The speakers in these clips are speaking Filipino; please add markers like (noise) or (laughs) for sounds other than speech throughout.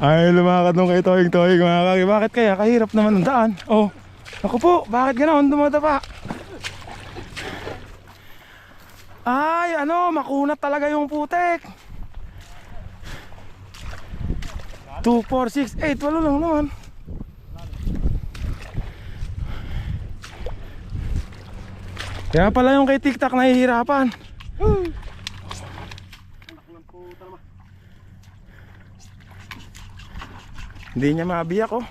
Ay, lumakad nung kay Toying Toying mga kaki. Bakit kaya? Kahirap naman ang daan. Oh, ako po, bakit ganoon dumadapa? Ay, ano, makunat talaga yung putek. 2, 4, 6, 8, walo lang naman. Kaya pala yung kay TikTok nahihirapan. Hindi niya mabiyak oh.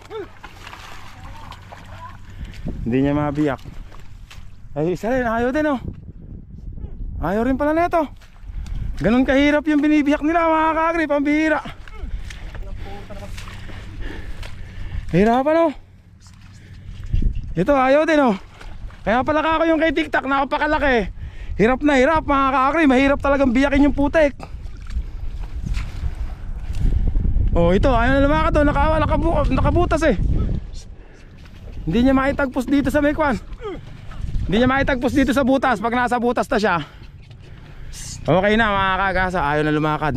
Hindi niya mabiyak. Ay, isa rin, ayaw din oh. Ayaw rin pala nito. Ganon kahirap yung binibiyak nila mga kakri, pambihira. Hirapan oh. Ito ayaw din oh. Kaya pala kako yung kay TikTok nakapakalaki. Hirap na hirap mga kakri, mahirap talagang biyakin yung putek. Oh, ito ayaw na lumakad to, naka, nakabu, nakabutas eh. Hindi niya makitagpos dito sa may kwan. Hindi niya makitagpos dito sa butas pag nasa butas na siya. Okay na mga kagasa, ayaw na lumakad.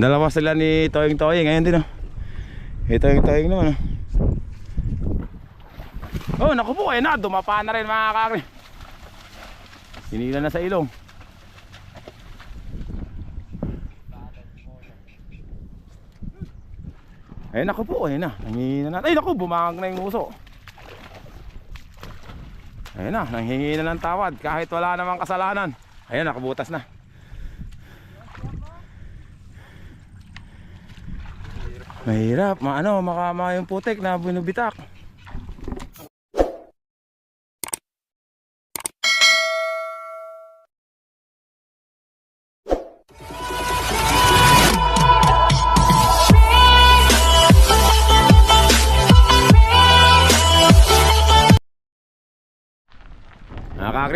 Dalawa sila ni Toying Toying, ngayon din oh. Ito yung Toying naman oh. Oh, naku eh na, dumapa na rin mga kakri. Hinila na sa ilong. Ay naku po, ayun na. Nangingi na. Ay naku, bumangag na yung uso. Ayun na, nanghingi na ng tawad kahit wala namang kasalanan. Ayun, nakabutas na. Mahirap, maano, makama yung putik na binubitak.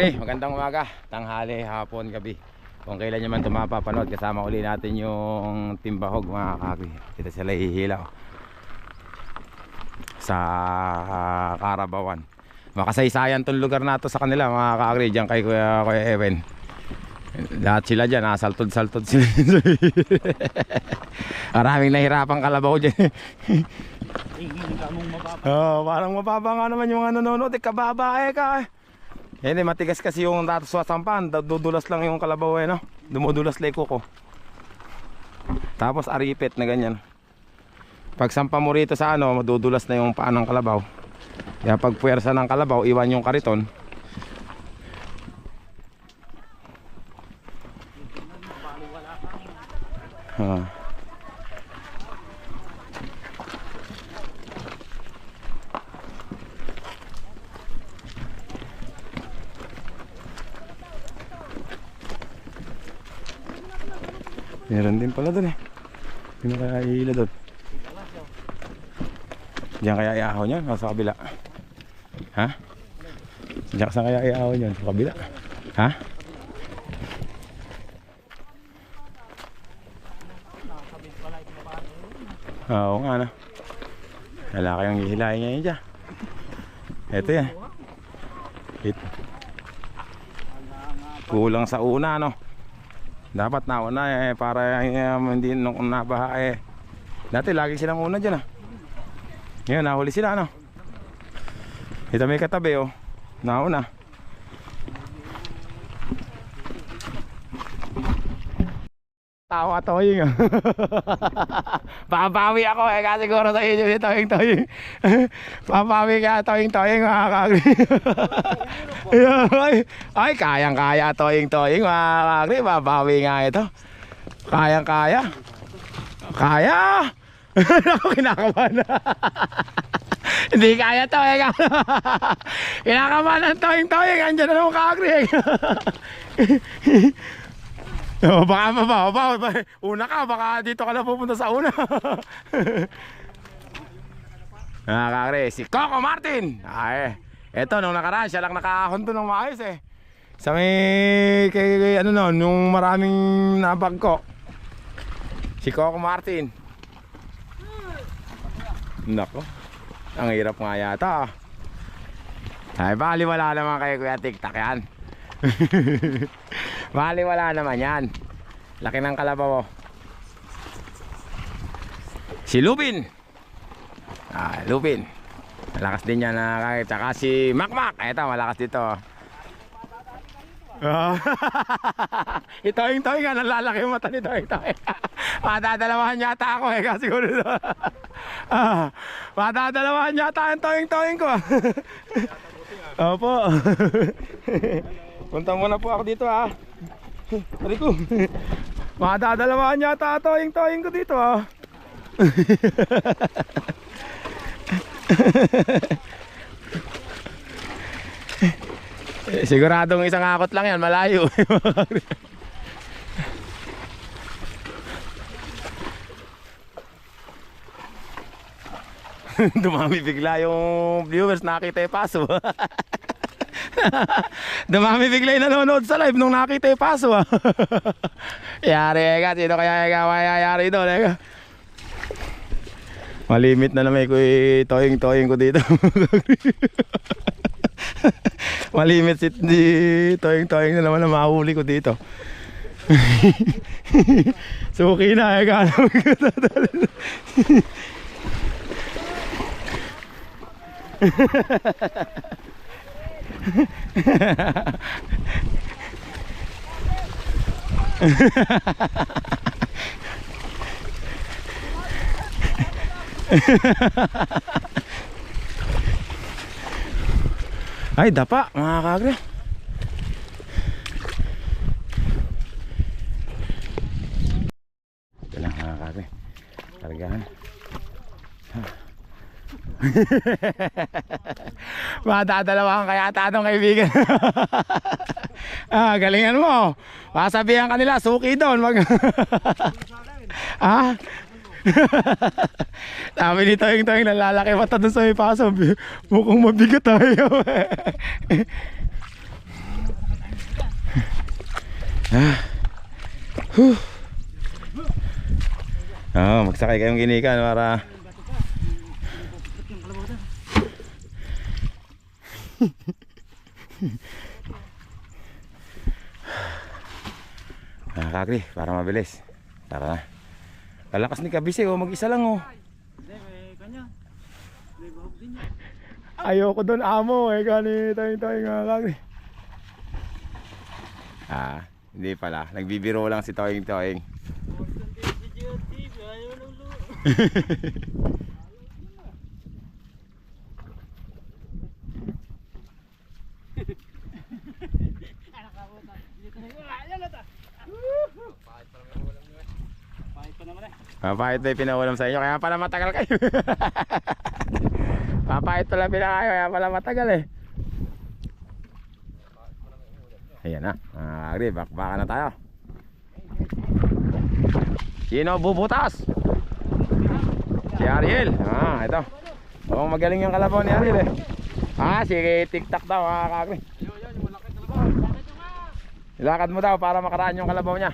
Kakri, magandang umaga, tanghali, hapon, gabi. Kung kailan nyo man ito mapapanood, kasama uli natin yung timbahog mga kakri. Dito sila hihilaw. Sa ah, Karabawan. Makasaysayan tong lugar na to sa kanila mga kakri, dyan kay Kuya, Kuya Ewen. Lahat sila dyan, ah, saltod-saltod sila. (laughs) Maraming nahirapang kalabaw dyan. oh, parang mababa nga naman yung mga nanonood, eh, kababae ka eh. Hindi, matigas kasi yung datos sa sampan. Dudulas lang yung kalabaw eh, no? Dumudulas lang ko. Tapos aripit na ganyan. Pag sampa mo rito sa ano, madudulas na yung paa ng kalabaw. Kaya pag puwersa ng kalabaw, iwan yung kariton. Ah. Meron din pala dun eh. Sino kaya ihila dun? Diyan kaya iahaw niyan? Sa kabila? Ha? Diyan saan kaya iahaw niyan? Sa kabila? Ha? Oo nga na. Wala kayong hihilahin ngayon dyan. Ito yan. It. Kulang sa una no. Dapat nauna eh para eh, hindi nung nabaha eh. Dati lagi silang una diyan ah. Ngayon nahuli sila ano. Ito may katabi oh. Nauna. Tawa toying (laughs) ah. Papawi ako eh kasi siguro sa inyo ni toying toying. (laughs) Papawi ka toying toying mga kagri. (laughs) ay, ay kayang kaya toying toying mga kagri. Papawi nga ito. Kayang kaya. Kaya. Ako kinakabahan na. Hindi kaya to eh. kinakabahan ng toying toying. Andiyan na naman kagri. Oh, baka mababa. Una ka, baka dito ka na pupunta sa una. (laughs) Mga kakre, si Coco Martin. Ay, eto nung nakaraan, siya lang nakahon to ng maayos eh. Sa may, kay, kay ano no, nung maraming nabagko. Si Coco Martin. Nako, ang hirap nga yata. ah. Ay, bali wala naman kay Kuya TikTok yan. (laughs) Bali wala naman yan. Laki ng kalabaw. oh. Si Lupin. Ah, Lupin. Malakas din yan na kahit saka si Makmak. Eto, malakas dito. Ah. (laughs) ito yung toy nga, nalalaki yung mata nito. Ito (laughs) Madadalawahan yata ako eh, kasi siguro. (laughs) ah, madadalawahan yata yung toying toying ko. Opo. Punta muna po ako dito ah. Pari ko. (laughs) Madadalawahan yata toying toying ko dito ah. Eh, (laughs) Siguradong isang akot lang yan, malayo. (laughs) Dumami bigla yung viewers nakita yung paso. (laughs) Dumami bigla yung nanonood sa live nung nakita yung paso. ah. (laughs) Yari ka, sino kaya ikaw mayayari doon? Eka? Malimit na naman ko toying-toying ko dito. (laughs) Malimit si toying-toying na naman na mahuli ko dito. Suki na, ko dadalhin. (laughs) Ay, dapa, mga kagre. Ito lang, mga kagre. Kargahan. (laughs) Matadalawahan kaya tanong kaibigan. (laughs) ah, galingan mo. Masabihan kanila, suki doon. Mag... (laughs) ah? (laughs) Sabi ni Toying Toying nalalaki mata doon sa may paso. Mukhang mabigat tayo. ah. Huh. Oh, magsakay kayong ginikan para (laughs) Ah, kakri, para mabilis. Tara na. Kalakas ni Kabise, oh, mag-isa lang, oh. Ayoko doon amo, eh, gani tayo tayo nga kakri. Ah, hindi pala. Nagbibiro lang si Toying Toying. (laughs) Papahit na yung pinawalam sa inyo, kaya pala matagal kayo. (laughs) Papahit pala pinakayo, kaya pala matagal eh. Ayan na, mga kagri, bakbaka na tayo. Sino bubutas? Si Ariel. Ah, ito. Mukhang magaling yung kalabaw ni Ariel eh. Ah, si TikTok daw mga kagri. Ilakad mo daw para makaraan yung kalabaw niya.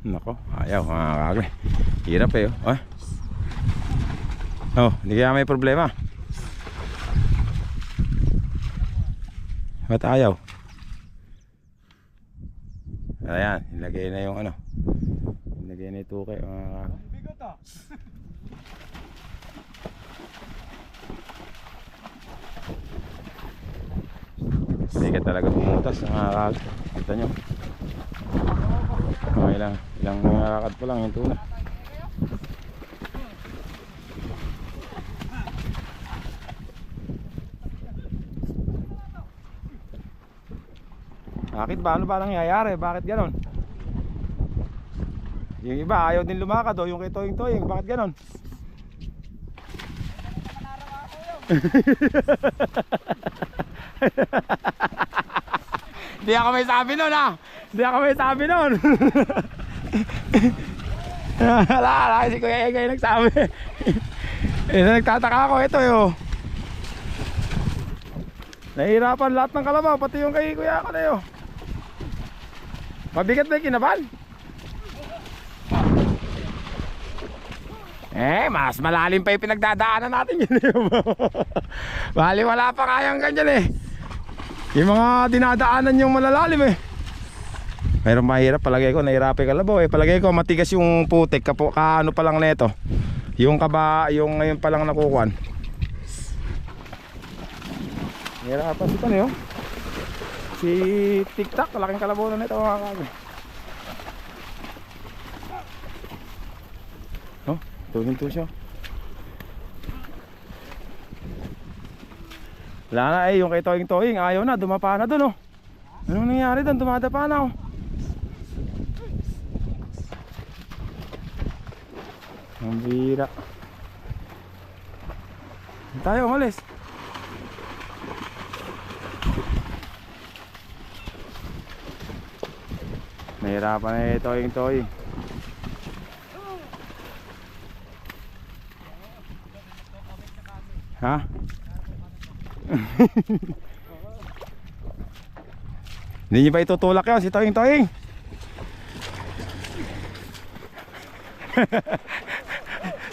Nako, ayaw mga kagre. Hirap eh. Oh. Oh, hindi kaya may problema. Ba't ayaw? Ayan, ilagay na yung ano. Ilagay na yung tukay mga kagre. Hindi ka talaga pumutas mga kagre. Kita nyo. Okay lang, ilang nakakad pa lang yung tuna. Bakit ba? Ano ba nangyayari? Bakit ganon? Yung iba ayaw din lumakad o yung kay Toying Toying. Bakit ganon? (laughs) Hindi ako may sabi nun ah. Hindi ako may sabi nun. (laughs) Wala, wala si Kuya Egay nagsabi. eh, nagtataka ako ito yo. Nahihirapan lahat ng kalabaw, pati yung kay Kuya ako na yo. Mabigat ba yung kinaban? Eh, mas malalim pa yung pinagdadaanan natin yun. (laughs) Bali, wala pa kayang ganyan eh. Yung mga dinadaanan yung malalalim eh. Pero mahirap palagay ko, nahirapan ka labaw eh. Palagay ko matigas yung putik, kapo, kaano pa lang neto. Yung kaba, yung ngayon pa lang nakukuhan. Nahirapan si Tony oh. Si TikTok, laking kalabaw na nito mga kagay. Oh, tuhin to siya. Wala na eh, yung kay Toying Toying, ayaw na, dumapa na dun oh. Anong nangyari dun? Dumadapa na oh. Ang bira. Tayo, umalis. Nahirapan na ito yung toy. Ha? Hindi (laughs) niyo ba itutulak yun si Toying (laughs) Toying?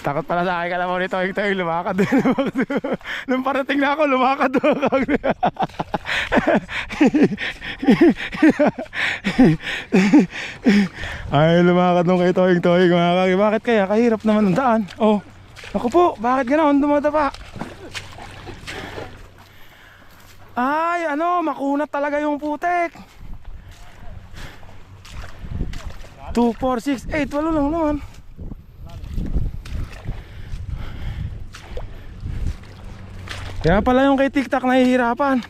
Takot pala sa akin, alam mo ni Toying Toying, lumakad doon. (laughs) doon. Nung parating na ako, lumakad doon. (laughs) Ay, lumakad nung kay Toying Toying mga kagi. Bakit kaya? Kahirap naman ang daan. Oh, ako po, bakit ganoon dumadapa? Ay, ano, makunat talaga yung putek. 2, 4, 6, 8, walo lang naman. Kaya pala yung kay TikTok nahihirapan.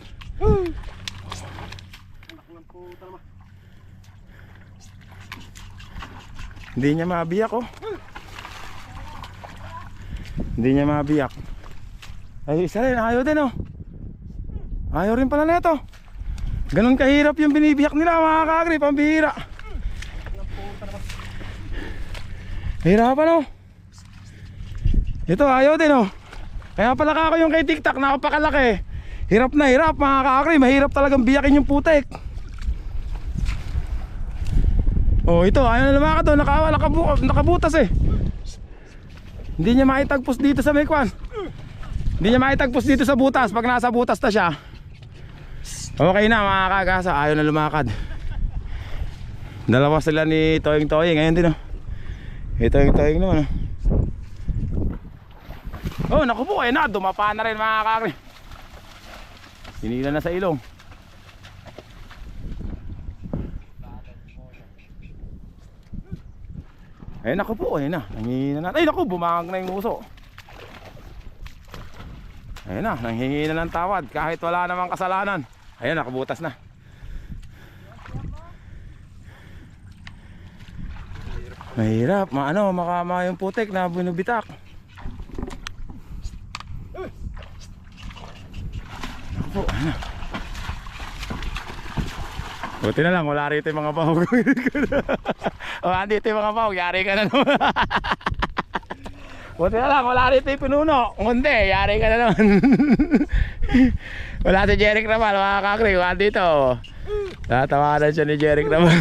Hindi niya mabiyak oh. Hindi niya mabiyak. Ay, isa rin, ayaw din oh. Ayaw rin pala nito. Ganon kahirap yung binibiyak nila mga kagri, pambihira. Hirapan oh. Ito ayaw din oh. Kaya pala ako yung kay TikTok nakapakalaki. Hirap na hirap mga kakri, mahirap talagang biyakin yung putek. Oh, ito ayaw na lumakad oh, nakawa, nakabu nakabutas eh. Hindi niya maitagpos dito sa may kwan. Hindi niya maitagpos dito sa butas pag nasa butas na siya. Okay na mga kagasa, ayaw na lumakad. Dalawa sila ni Toying Toying, ngayon din oh. Ito yung Toying naman oh. Oh, naku po, eh na, dumapa na rin mga kakri. Sinila na sa ilong. Ay naku po, eh na. Nangingi na. Ay naku, bumangag na yung uso. Ayun na, nanghingi na ng tawad kahit wala namang kasalanan. Ayun, nakabutas na. Mahirap, maano, makama yung putik na binubitak. Ako, ano. Buti na lang, wala rito yung mga bahog. (laughs) o, andito yung mga bahog, yari ka na naman. (laughs) Buti na lang, wala rito yung pinuno. Hindi, yari ka na naman. (laughs) wala si Jeric naman, mga kakri, wala dito. Tatawanan siya ni Jeric naman.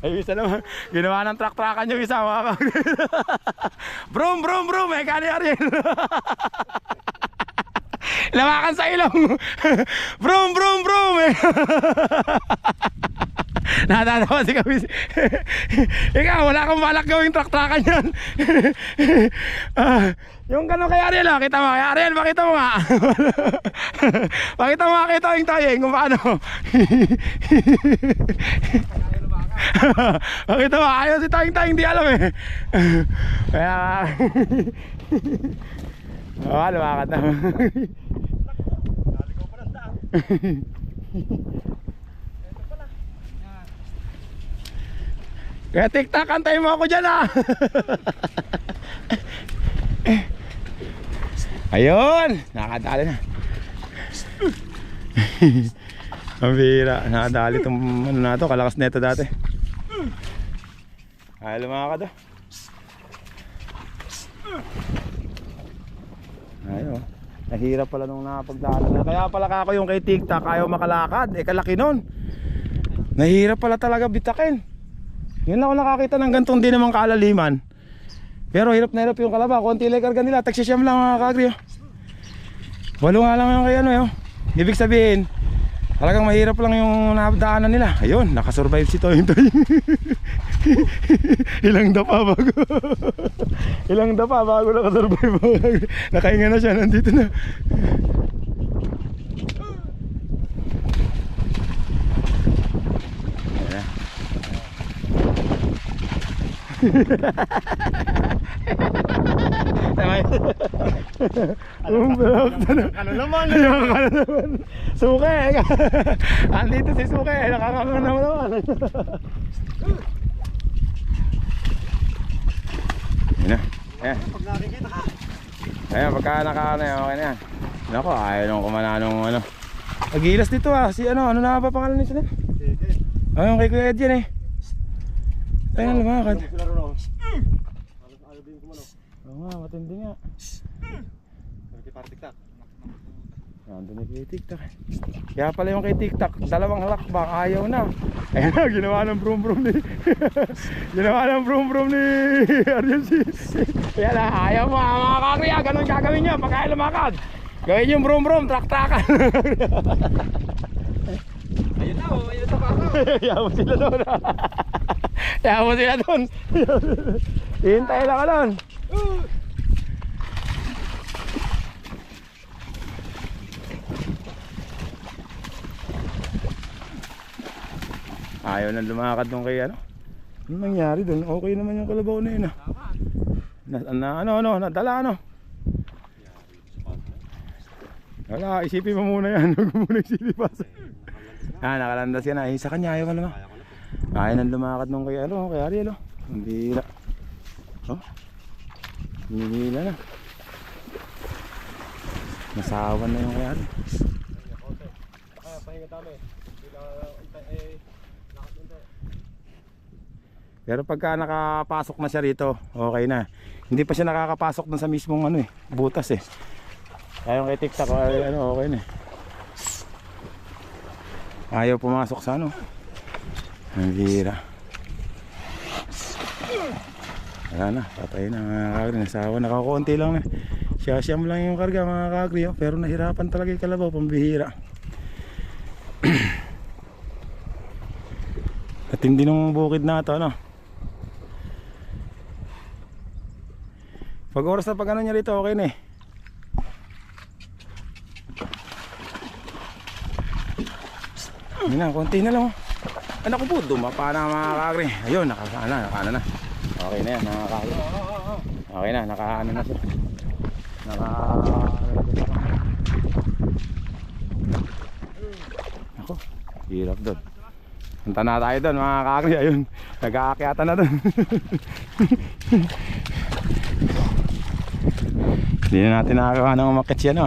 Ay, isa naman, ginawa ng truck-truckan yung isa, mga kakri. brum, brum, brum, may kani. Lawakan sa ilong. brum, brum, brum. Natatawa si Kawis. (laughs) Ikaw, wala kang balak gawing truck-truckan yan. (laughs) Ah, yung gano'n kay Ariel, oh, kita mo. Kay Ariel, pakita mo nga. (laughs) pakita mo nga kay Toying Toying kung paano. pakita mo, ayaw si Toying Toying, di alam eh. Kaya, Oo, lumakad na. Kaya tiktak, antayin mo ako dyan ah. Ayun, nakadali na. Ang bira, nakadali itong ano na to, kalakas neto dati. Ay, lumakad ah. Ayun. Nahirap pala nung napagdaanan. Kaya pala ako yung kay TikTok ayaw makalakad. Eh kalaki nun. Nahihirap pala talaga bitakin. Yun ako nakakita ng gantong di naman kalaliman. Pero hirap na hirap yung kalaba. Konti lang karga nila. Tagsisiyam lang mga kagri. oh. Walo nga lang yung kay ano yun. Ibig sabihin, talagang mahirap lang yung nadaanan nila. Ayun, nakasurvive si Toy Toy. (laughs) Ilang dapa bago. (laughs) Ilang dapa bago nakasurvive. (laughs) Nakahinga na siya, nandito na. Ayan. Tama yun. Umbalak na na. Ano naman? Ayun na naman. Suke. (laughs) Andito si Suke. Nakakanga naman naman. Yun na. Ayan. Pag nakikita ka. Ayan, pagka nakaano yan, okay na yan. Nako, ayaw nung kumananong ano. Agilas dito ah. Si ano, ano na ba pangalan nito? Sige. Ayun, kay Kuya Ed yan eh. Ayun, lumakad. Sila ron ako. Alas ayaw din kumano. Oo nga, matindi nga. Party party tak. Nandun yung kay TikTok. Kaya pala yung kay TikTok, dalawang halakbang, ayaw na. Ayun na, ginawa ng brum brum ni... (laughs) ginawa ng brum brum ni si... Kaya na, ayaw mo ah, mga kakriya, ganun gagawin niya pagka lumakad. Gawin yung brum brum, trak-trakan. (laughs) Ayun na oh, ayun na ako. Ayaw mo sila doon. Ayaw mo sila doon. Hintay lang ka doon. Ayaw nang lumakad nung kay ano. Ano nangyari doon? Okay naman yung kalabaw na yun ah. Na, na, ano ano, nadala ano. Wala, isipin mo muna yan. (laughs) Huwag mo muna isipin pa. Ah, nakalandas yan ah. Eh, Sa kanya ayaw ka naman. Kaya ko na. Ayaw nang lumakad nung kay ano, kay Ariel oh. Ang bihira. Oh. Hinihila na. Nasawan na yung kay Ariel. Ah, pahinga dami. Eh nakasintay. Pero pagka nakapasok na siya rito, okay na. Hindi pa siya nakakapasok dun sa mismong ano eh, butas eh. Kaya yung kay TikTok, ay, ano, okay na eh. Ayaw pumasok sa ano. Ang bihira. Wala na, patay na mga kagri. Nasawa, nakakunti lang na. Siya-siyam lang yung karga mga kagri. Oh. Pero nahirapan talaga yung kalabaw, pambihira. (clears throat) At hindi nung bukid na ito, ano? Pag oras na pag ano niya rito, okay na eh. Yun na, konti na lang oh. Anak ko po, dumapa na mga kagri. Ayun, naka, na, naka, ano na. Okay na yan, mga kagri. Okay na, naka, ano na siya. Naka, Ako, hirap doon. Punta na tayo doon mga kagri. Ayun, nag-aakyata na doon. (laughs) Hindi na natin nakakawa ng umakit siya no.